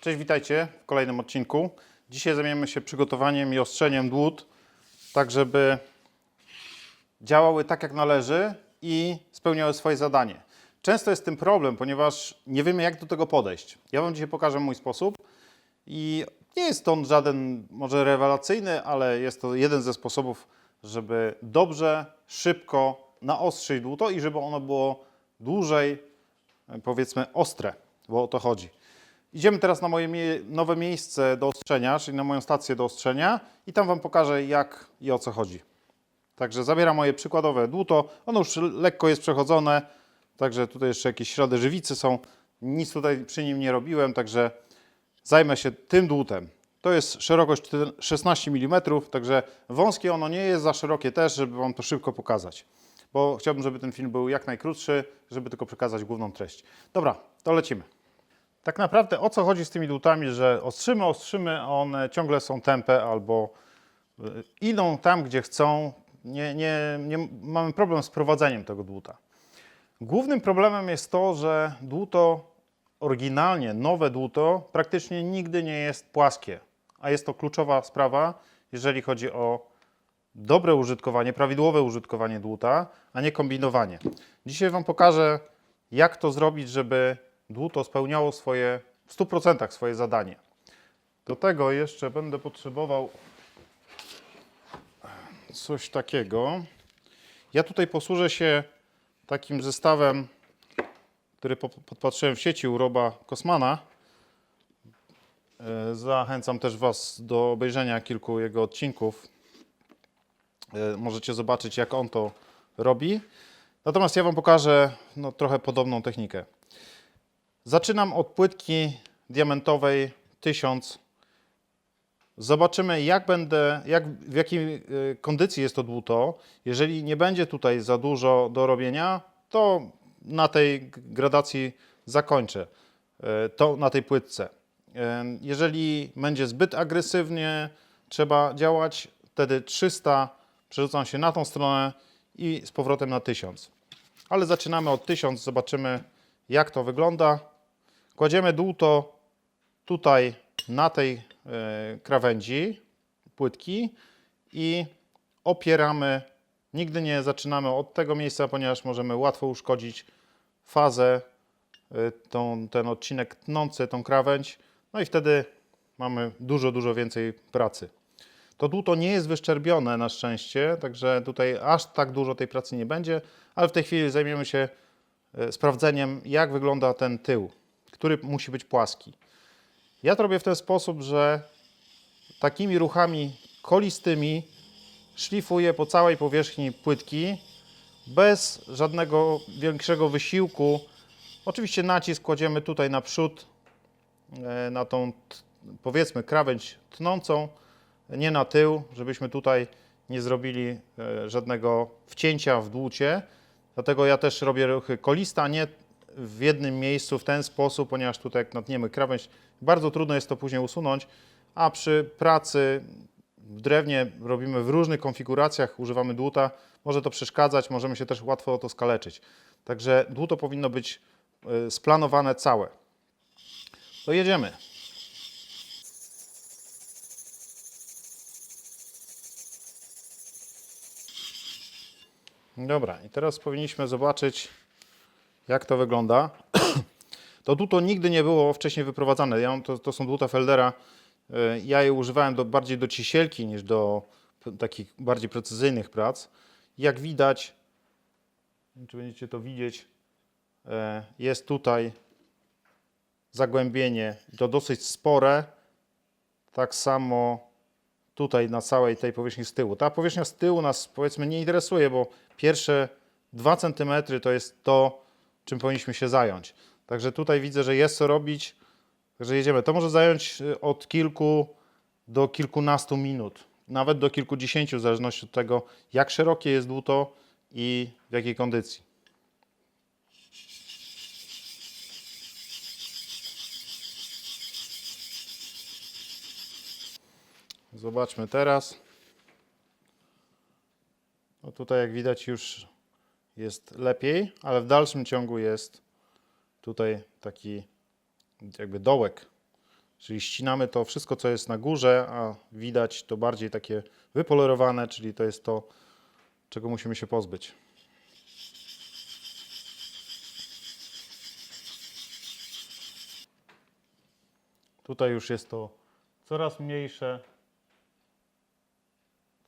Cześć, witajcie w kolejnym odcinku. Dzisiaj zajmiemy się przygotowaniem i ostrzeniem dłut, tak żeby działały tak jak należy i spełniały swoje zadanie. Często jest z tym problem, ponieważ nie wiemy jak do tego podejść. Ja Wam dzisiaj pokażę mój sposób i nie jest on żaden może rewelacyjny, ale jest to jeden ze sposobów, żeby dobrze, szybko naostrzyć dłuto i żeby ono było dłużej, powiedzmy, ostre, bo o to chodzi. Idziemy teraz na moje mie- nowe miejsce do ostrzenia, czyli na moją stację do ostrzenia i tam Wam pokażę jak i o co chodzi. Także zabieram moje przykładowe dłuto. Ono już lekko jest przechodzone, także tutaj jeszcze jakieś ślady żywicy są. Nic tutaj przy nim nie robiłem, także zajmę się tym dłutem. To jest szerokość 16 mm, także wąskie ono nie jest za szerokie też, żeby Wam to szybko pokazać. Bo chciałbym, żeby ten film był jak najkrótszy, żeby tylko przekazać główną treść. Dobra, to lecimy. Tak naprawdę o co chodzi z tymi dłutami, że ostrzymy, ostrzymy, one ciągle są tępe albo y, idą tam, gdzie chcą. Nie, nie, nie mamy problem z prowadzeniem tego dłuta. Głównym problemem jest to, że dłuto oryginalnie, nowe dłuto praktycznie nigdy nie jest płaskie, a jest to kluczowa sprawa, jeżeli chodzi o dobre użytkowanie, prawidłowe użytkowanie dłuta, a nie kombinowanie. Dzisiaj Wam pokażę, jak to zrobić, żeby dłuto spełniało swoje, w 100% swoje zadanie. Do tego jeszcze będę potrzebował coś takiego. Ja tutaj posłużę się takim zestawem, który po- podpatrzyłem w sieci u Roba Kosmana. E, Zachęcam też Was do obejrzenia kilku jego odcinków. E, Możecie zobaczyć, jak on to robi. Natomiast ja Wam pokażę no, trochę podobną technikę. Zaczynam od płytki diamentowej 1000. Zobaczymy, jak będę, jak, w jakiej y, kondycji jest to dłuto. Jeżeli nie będzie tutaj za dużo do robienia, to na tej gradacji zakończę y, to na tej płytce. Y, Jeżeli będzie zbyt agresywnie trzeba działać, wtedy 300 przerzucam się na tą stronę i z powrotem na 1000. Ale zaczynamy od 1000, zobaczymy jak to wygląda. Kładziemy dłuto tutaj na tej e, krawędzi płytki i opieramy. Nigdy nie zaczynamy od tego miejsca, ponieważ możemy łatwo uszkodzić fazę, e, tą, ten odcinek tnący, tą krawędź. No i wtedy mamy dużo, dużo więcej pracy. To dłuto nie jest wyszczerbione na szczęście, także tutaj aż tak dużo tej pracy nie będzie, ale w tej chwili zajmiemy się sprawdzeniem, jak wygląda ten tył, który musi być płaski. Ja to robię w ten sposób, że takimi ruchami kolistymi szlifuję po całej powierzchni płytki bez żadnego większego wysiłku. Oczywiście nacisk kładziemy tutaj na przód, e, na tą powiedzmy krawędź tnącą, nie na tył, żebyśmy tutaj nie zrobili e, żadnego wcięcia w dłucie. Dlatego ja też robię ruchy koliste, a nie w jednym miejscu w ten sposób, ponieważ tutaj jak natniemy krawędź, bardzo trudno jest to później usunąć, a przy pracy w drewnie robimy w różnych konfiguracjach, używamy dłuta, może to przeszkadzać, możemy się też łatwo o to skaleczyć. Także dłuto powinno być e, splanowane całe. To jedziemy. Dobra, i teraz powinniśmy zobaczyć, jak to wygląda. To dłuto nigdy nie było wcześniej wyprowadzane. Ja mam, to, to są dłuta Feldera. Y, Ja je używałem do, bardziej do cisielki niż do takich bardziej precyzyjnych prac. Jak widać, czy będziecie to widzieć, e, jest tutaj zagłębienie. To dosyć spore. Tak samo tutaj na całej tej powierzchni z tyłu. Ta powierzchnia z tyłu nas powiedzmy nie interesuje, bo pierwsze 2 cm to jest to, czym powinniśmy się zająć. Także tutaj widzę, że jest co robić. Także jedziemy. To może zająć y, od kilku do kilkunastu minut, nawet do kilkudziesięciu, w zależności od tego, jak szerokie jest dłuto i w jakiej kondycji. Zobaczmy teraz. No tutaj jak widać już jest lepiej, ale w dalszym ciągu jest tutaj taki jakby dołek Czyli ścinamy to wszystko, co jest na górze, a widać to bardziej takie wypolerowane, czyli to jest to, czego musimy się pozbyć. Tutaj już jest to coraz mniejsze.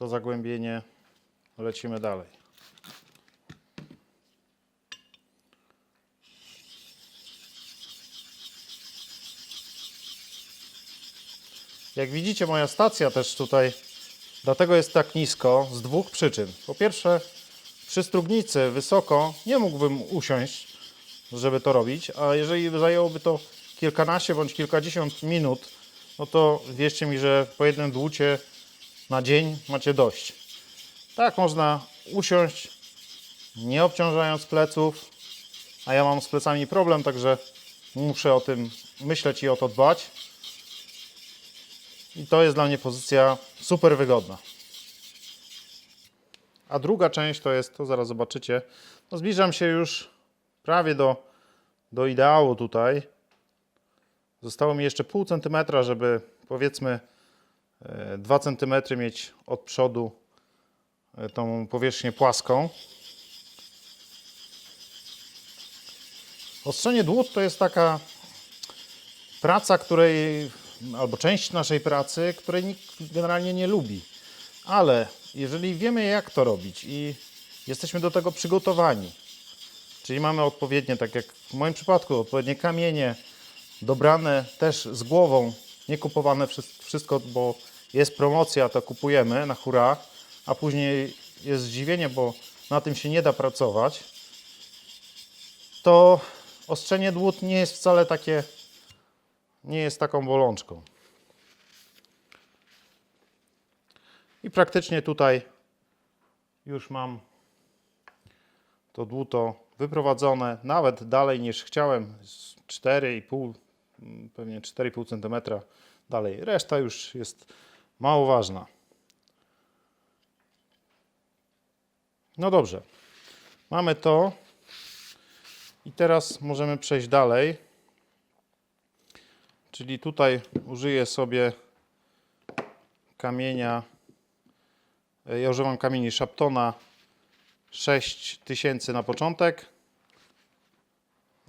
To zagłębienie. Lecimy dalej. Jak widzicie, moja stacja też tutaj, dlatego jest tak nisko, z dwóch przyczyn. Po pierwsze, przy strugnicy wysoko nie mógłbym usiąść, żeby to robić, a jeżeli zajęłoby to kilkanaście bądź kilkadziesiąt minut, no to wierzcie mi, że po jednym dłucie na dzień macie dość. Tak można usiąść, nie obciążając pleców, a ja mam z plecami problem, także muszę o tym myśleć i o to dbać. I to jest dla mnie pozycja super wygodna. A druga część to jest, to zaraz zobaczycie, no zbliżam się już prawie do, do ideału tutaj. Zostało mi jeszcze pół centymetra, żeby powiedzmy 2 centymetry mieć od przodu e, tą powierzchnię płaską. Ostrzenie dłut to jest taka praca, której, albo część naszej pracy, której nikt generalnie nie lubi. Ale jeżeli wiemy, jak to robić i jesteśmy do tego przygotowani, czyli mamy odpowiednie, tak jak w moim przypadku, odpowiednie kamienie, dobrane też z głową, nie kupowane wszy- wszystko, bo jest promocja, to kupujemy na hura, a później jest zdziwienie, bo na tym się nie da pracować, to ostrzenie dłut nie jest wcale takie, nie jest taką bolączką. I praktycznie tutaj już mam to dłuto wyprowadzone, nawet dalej niż chciałem, z 4,5, mm, pewnie 4,5 cm dalej. Reszta już jest mało ważna. No dobrze, mamy to i teraz możemy przejść dalej. Czyli tutaj użyję sobie kamienia. Ja używam kamieni Shaptona 6000 na początek.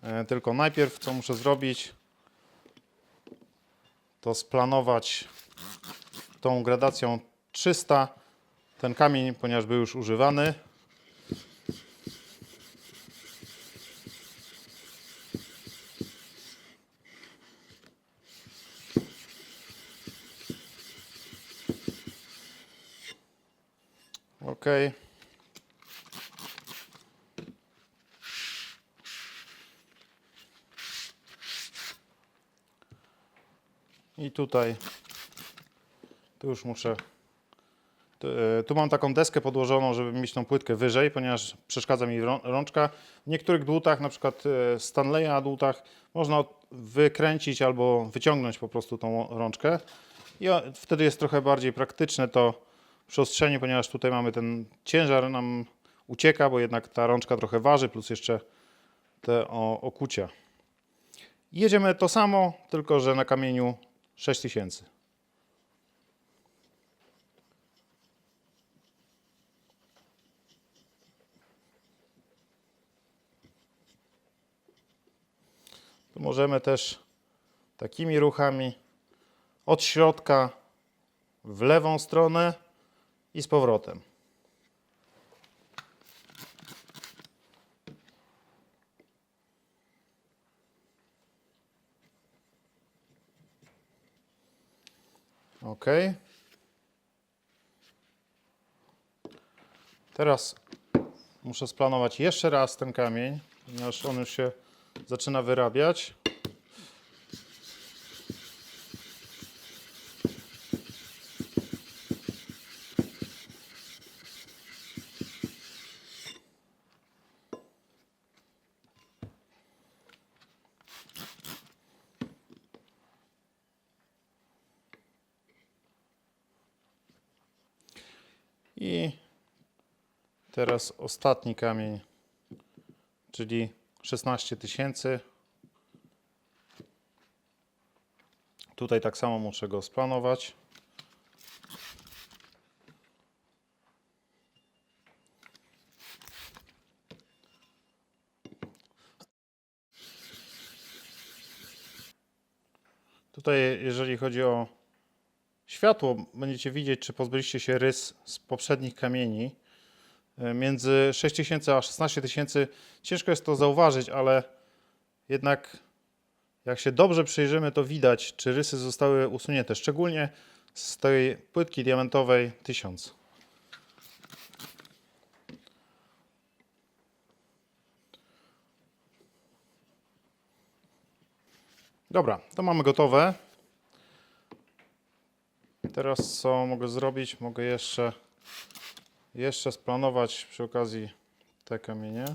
E, Tylko najpierw co muszę zrobić, to splanować tą gradacją 300 ten kamień, ponieważ był już używany. Ok. I tutaj, tu już muszę, tu, e, tu mam taką deskę podłożoną, żeby mieć tą płytkę wyżej, ponieważ przeszkadza mi rą- rączka. W niektórych dłutach, na przykład e, Stanleya dłutach, można wykręcić albo wyciągnąć po prostu tą rączkę. I wtedy jest trochę bardziej praktyczne to przyostrzenie, ponieważ tutaj mamy ten ciężar nam ucieka, bo jednak ta rączka trochę waży, plus jeszcze te okucia. Jedziemy to samo, tylko że na kamieniu 6000. możemy też takimi ruchami od środka w lewą stronę i z powrotem. Ok. Teraz muszę splanować jeszcze raz ten kamień, ponieważ on już się zaczyna wyrabiać. I teraz ostatni kamień, czyli 16 tysięcy. Tutaj tak samo muszę go splanować. Tutaj, jeżeli chodzi o światło, będziecie widzieć, czy pozbyliście się rys z poprzednich kamieni. E, Między 6000 a 16000 ciężko jest to zauważyć, ale jednak jak się dobrze przyjrzymy, to widać, czy rysy zostały usunięte, szczególnie z tej płytki diamentowej 1000. Dobra, to mamy gotowe. Teraz co mogę zrobić? Mogę jeszcze, jeszcze splanować przy okazji te kamienie.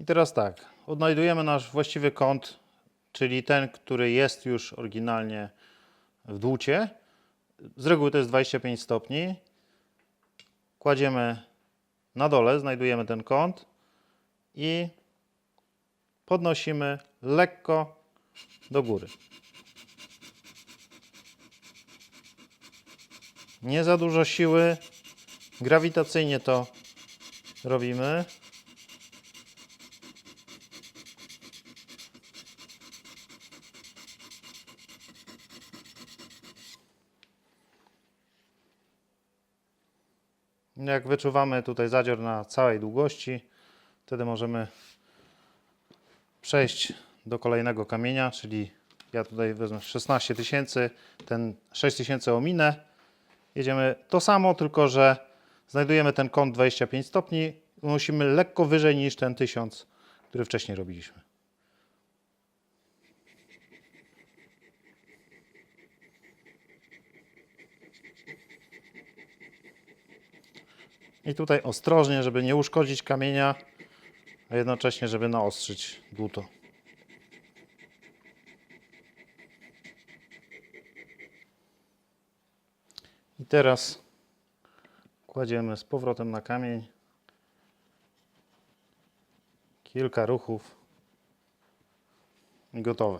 I teraz tak, odnajdujemy nasz właściwy kąt, czyli ten, który jest już oryginalnie w dłucie. Z reguły to jest 25 stopni. Kładziemy na dole, znajdujemy ten kąt i podnosimy lekko do góry. Nie za dużo siły, grawitacyjnie to robimy. Jak wyczuwamy tutaj zadzior na całej długości, wtedy możemy przejść do kolejnego kamienia, czyli ja tutaj wezmę 16 tysięcy, ten 6 tysięcy ominę. Jedziemy to samo, tylko że znajdujemy ten kąt 25 stopni, unosimy lekko wyżej niż ten 1000, który wcześniej robiliśmy. I tutaj ostrożnie, żeby nie uszkodzić kamienia, a jednocześnie, żeby naostrzyć dłuto. Teraz kładziemy z powrotem na kamień. Kilka ruchów gotowe.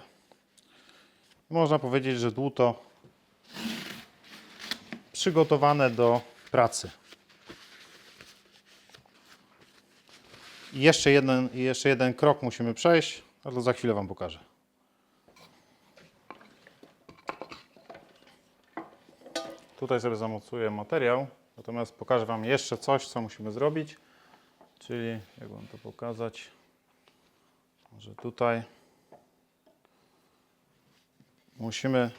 Można powiedzieć, że dłuto przygotowane do pracy. I jeszcze jeden, jeszcze jeden krok musimy przejść, ale to za chwilę Wam pokażę. Tutaj sobie zamocuję materiał, natomiast pokażę Wam jeszcze coś, co musimy zrobić. Czyli, jak Wam to pokazać, może tutaj musimy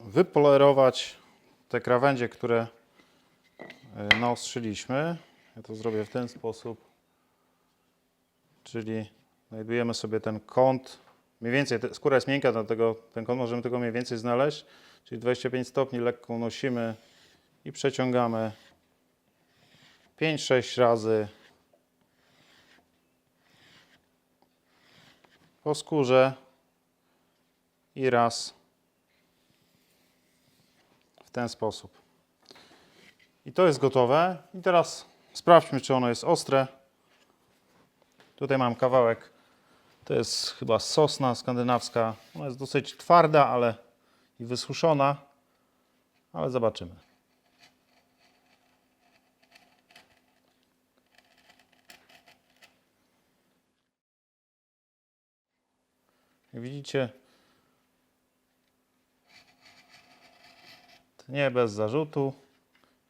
wypolerować te krawędzie, które e, naostrzyliśmy. Ja to zrobię w ten sposób. Czyli znajdujemy sobie ten kąt, mniej więcej, te- skóra jest miękka, dlatego ten kąt możemy tego mniej więcej znaleźć. Czyli 25 stopni lekko unosimy i przeciągamy 5-6 razy po skórze i raz w ten sposób. I to jest gotowe. I teraz sprawdźmy, czy ono jest ostre. Tutaj mam kawałek, to jest chyba sosna skandynawska. Ona jest dosyć twarda, ale i wysuszona, ale zobaczymy. Jak widzicie, nie bez zarzutu.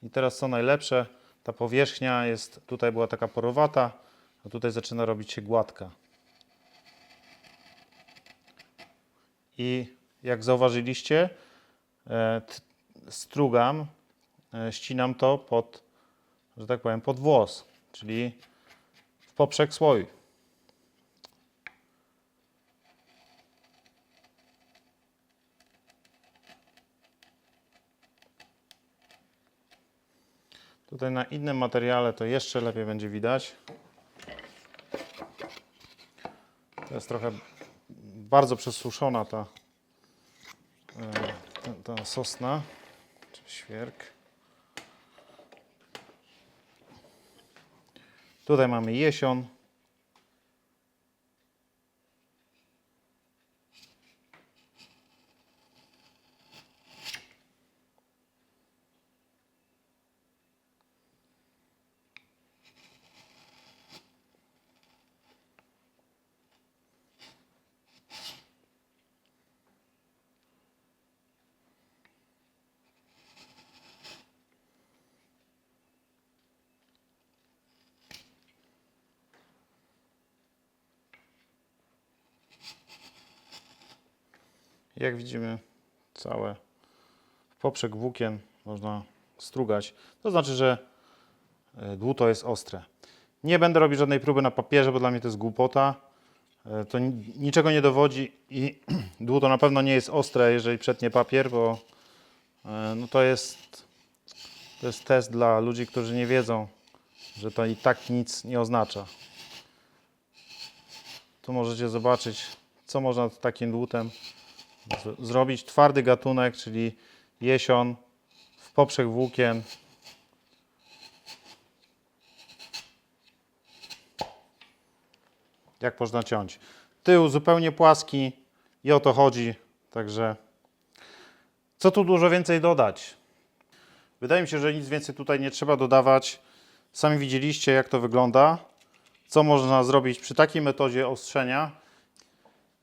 I teraz co najlepsze, ta powierzchnia jest, tutaj była taka porowata, a tutaj zaczyna robić się gładka. I jak zauważyliście, e, strugam, e, ścinam to pod, że tak powiem, pod włos, czyli w poprzek słoju. Tutaj na innym materiale to jeszcze lepiej będzie widać. To jest trochę bardzo przesuszona ta, e, ta, ta sosna, czy świerk. Tutaj mamy jesion. Jak widzimy, całe poprzek włókien można strugać. To znaczy, że e, dłuto jest ostre. Nie będę robić żadnej próby na papierze, bo dla mnie to jest głupota. E, To ni- niczego nie dowodzi i dłuto na pewno nie jest ostre, jeżeli przetnie papier, bo e, no to jest, to jest test dla ludzi, którzy nie wiedzą, że to i tak nic nie oznacza. Tu możecie zobaczyć, co można takim dłutem zrobić. Twardy gatunek, czyli jesion w poprzek włókien. Jak można ciąć. Tył zupełnie płaski i o to chodzi. Także co tu dużo więcej dodać? Wydaje mi się, że nic więcej tutaj nie trzeba dodawać. Sami widzieliście, jak to wygląda. Co można zrobić przy takiej metodzie ostrzenia.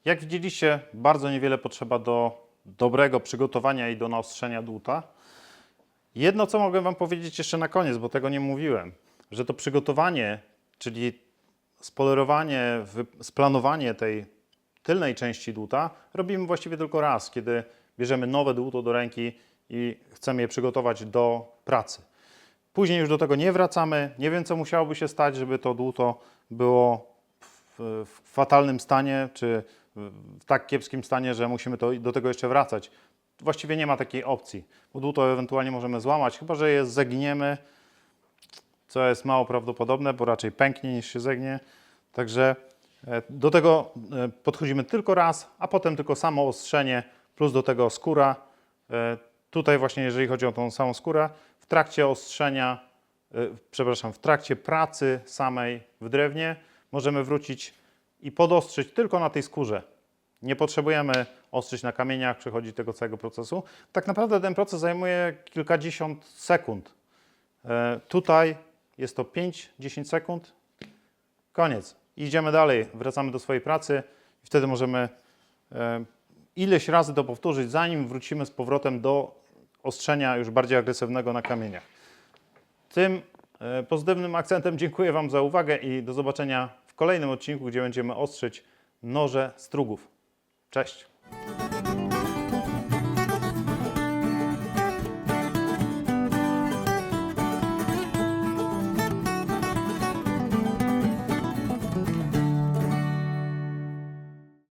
Jak widzieliście, bardzo niewiele potrzeba do dobrego przygotowania i do naostrzenia dłuta. Jedno, co mogę Wam powiedzieć jeszcze na koniec, bo tego nie mówiłem, że to przygotowanie, czyli spolerowanie, splanowanie tej tylnej części dłuta robimy właściwie tylko raz, kiedy bierzemy nowe dłuto do ręki i chcemy je przygotować do pracy. Później już do tego nie wracamy. Nie wiem, co musiałoby się stać, żeby to dłuto było w fatalnym stanie, czy w tak kiepskim stanie, że musimy to, do tego jeszcze wracać. Właściwie nie ma takiej opcji, bo dłuto ewentualnie możemy złamać, chyba że je zegniemy, co jest mało prawdopodobne, bo raczej pęknie niż się zegnie. Także e, do tego e, podchodzimy tylko raz, a potem tylko samo ostrzenie, plus do tego skóra. E, Tutaj właśnie, jeżeli chodzi o tą samą skórę, w trakcie ostrzenia, przepraszam, w trakcie pracy samej w drewnie możemy wrócić i podostrzyć tylko na tej skórze. Nie potrzebujemy ostrzyć na kamieniach, przechodzić tego całego procesu. Tak naprawdę ten proces zajmuje kilkadziesiąt sekund. E, Tutaj jest to 5-10 sekund. Koniec. Idziemy dalej, wracamy do swojej pracy i wtedy możemy e, ileś razy to powtórzyć, zanim wrócimy z powrotem do ostrzenia już bardziej agresywnego na kamieniach. Tym e, pozytywnym akcentem dziękuję Wam za uwagę i do zobaczenia kolejnym odcinku, gdzie będziemy ostrzyć noże strugów. Cześć!